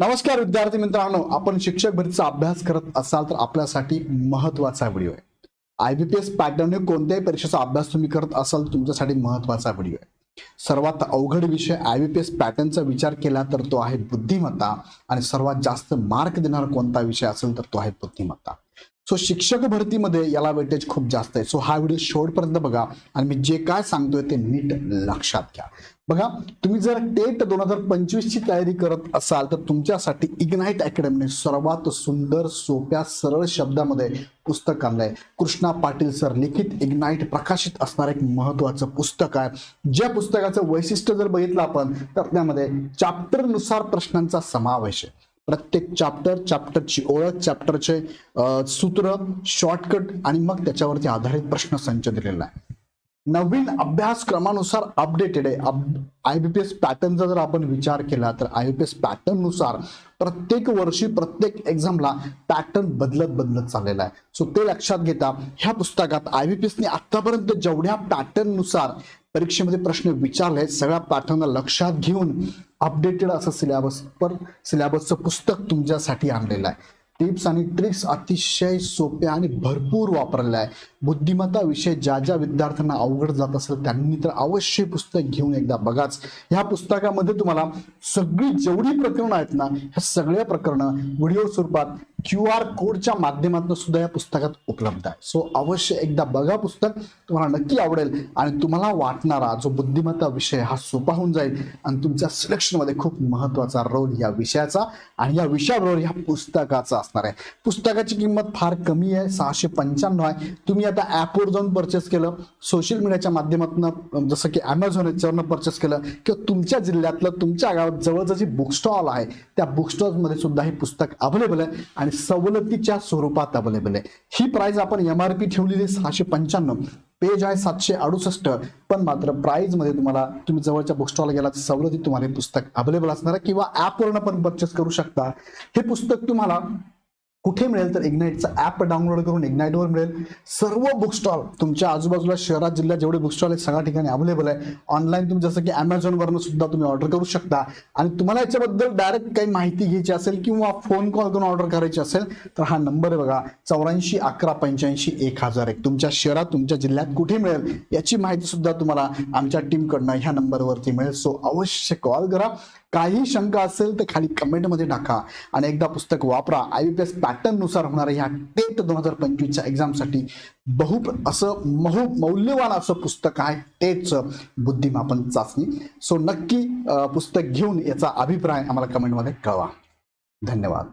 नमस्कार विद्यार्थी मित्रांनो आपण शिक्षक भरतीचा अभ्यास करत असाल तर आपल्यासाठी महत्त्वाचा व्हिडिओ आहे. आयबीपीएस पॅटर्न कोणत्याही परीक्षेचा अभ्यास तुम्ही करत असाल तर तुमच्यासाठी महत्त्वाचा व्हिडिओ आहे. सर्वात अवघड विषय आयबीपीएस पॅटर्नचा विचार केला तर तो आहे बुद्धिमत्ता आणि सर्वात जास्त मार्क देणारा कोणता विषय असेल तर तो आहे बुद्धिमत्ता. सो शिक्षक भरतीमध्ये याला वेटेज खूप जास्त आहे. सो हा व्हिडिओ शेवटपर्यंत बघा आणि मी जे काय सांगतोय ते नीट लक्षात घ्या. बघा तुम्ही जर टेट दोन हजार पंचवीस ची तयारी करत असाल तर तुमच्यासाठी इग्नाईट अकॅडमीने सर्वात सुंदर सोप्या सरळ शब्दामध्ये पुस्तक आणलंय. कृष्णा पाटील सर लिखित इग्नाईट प्रकाशित असणार एक महत्वाचं पुस्तक आहे. ज्या पुस्तकाचं वैशिष्ट्य जर बघितलं आपण तर त्यामध्ये चॅप्टरनुसार प्रश्नांचा समावेश आहे. प्रत्येक चॅप्टर चॅप्टरची ओळख चॅप्टरचे सूत्र शॉर्टकट आणि मग त्याच्यावरती आधारित प्रश्न संच दिलेला आहे. नवीन अभ्यासक्रमानुसार अपडेटेड आहे. आय बी पी एस पॅटर्नचा जर आपण विचार केला तर आय बी पी एस पॅटर्ननुसार प्रत्येक वर्षी प्रत्येक एक्झामला पॅटर्न बदलत बदलत चाललेला आहे. सो ते लक्षात घेता ह्या पुस्तकात आय बी पी एसने आतापर्यंत जेवढ्या पॅटर्ननुसार परीक्षेमध्ये प्रश्न विचारले सगळ्या पाठांना लक्षात घेऊन अपडेटेड असं सिलेबस पर सिलेबसचं पुस्तक तुमच्यासाठी आणलेलं आहे. टिप्स आणि ट्रिक्स अतिशय सोप्या आणि भरपूर वापरलेल्या आहे. बुद्धिमत्ता विषय ज्या ज्या विद्यार्थ्यांना अवघड जात असेल त्यांनी तर अवश्य पुस्तक घेऊन एकदा बघाच. ह्या पुस्तकामध्ये तुम्हाला सगळी जेवढी प्रकरणं आहेत ना ह्या सगळ्या प्रकरणं व्हिडिओ स्वरूपात क्यू आर कोडच्या माध्यमातून सुद्धा या पुस्तकात उपलब्ध आहे. सो अवश्य एकदा बघा पुस्तक तुम्हाला नक्की आवडेल. आणि तुम्हाला वाटणारा जो बुद्धिमत्ता विषय हा सोपा होऊन जाईल. आणि तुमच्या सिलेक्शनमध्ये खूप महत्त्वाचा रोल या विषयाचा आणि या विषयाबरोबर या पुस्तकाचा. असणार आहे. पुस्तकाची किंमत फार कमी आहे सहाशे पंच्याण्णव आहे. तुम्ही आता ॲपवर जाऊन परचेस केलं सोशल मीडियाच्या माध्यमातून जसं की ॲमेझॉन याच्यावरनं परचेस केलं किंवा तुमच्या जिल्ह्यातलं तुमच्या गावात जवळचं जे बुक स्टॉल आहे त्या बुक स्टॉलमध्ये सुद्धा हे पुस्तक अवेलेबल आहे आणि सवलतीच्या स्वरूपात अवेलेबल आहे. ही प्राइस आपण एम आर पी ठेवलेली सहाशे पंच्याण्णव. पेज आहे सातशे अडुसष्ट. पण मात्र प्राईजमध्ये तुम्हाला तुम्ही जवळच्या बुक स्टॉल गेला तर सवलतीत तुम्हाला हे पुस्तक अवेलेबल असणार आहे. किंवा ॲपवरनं पण परचेस करू शकता. हे पुस्तक तुम्हाला कुठे मिळेल तर इग्नाईटचा ॲप डाउनलोड करून इग्नाईटवर मिळेल. सर्व बुक स्टॉल तुमच्या आजूबाजूला शहरात जिल्ह्यात जेवढे बुक स्टॉल आहेत सगळ्या ठिकाणी अवेलेबल आहे. ऑनलाईन तुम्ही जसं की अमेझॉनवरनं सुद्धा तुम्ही ऑर्डर करू शकता. आणि तुम्हाला याच्याबद्दल डायरेक्ट काही माहिती घ्यायची असेल किंवा फोन कॉल करून ऑर्डर करायची असेल तर हा नंबर आहे बघा. चौऱ्याऐंशी अकरा पंच्याऐंशी एक हजार एक. तुमच्या शहरात तुमच्या जिल्ह्यात कुठे मिळेल याची माहिती सुद्धा तुम्हाला आमच्या टीमकडनं ह्या नंबरवरती मिळेल. सो अवश्य कॉल करा. काही शंका असेल तर खाली कमेंटमध्ये टाका. आणि एकदा पुस्तक वापरा. आय बी पी एस पॅटर्ननुसार होणाऱ्या ह्या टेट दोन हजार पंचवीसच्या एक्झामसाठी बहु असं महू मौल्यवान असं पुस्तक आहे टेटचं बुद्धिमापन चाचणी. सो नक्की पुस्तक घेऊन याचा अभिप्राय आम्हाला कमेंटमध्ये कळवा. धन्यवाद.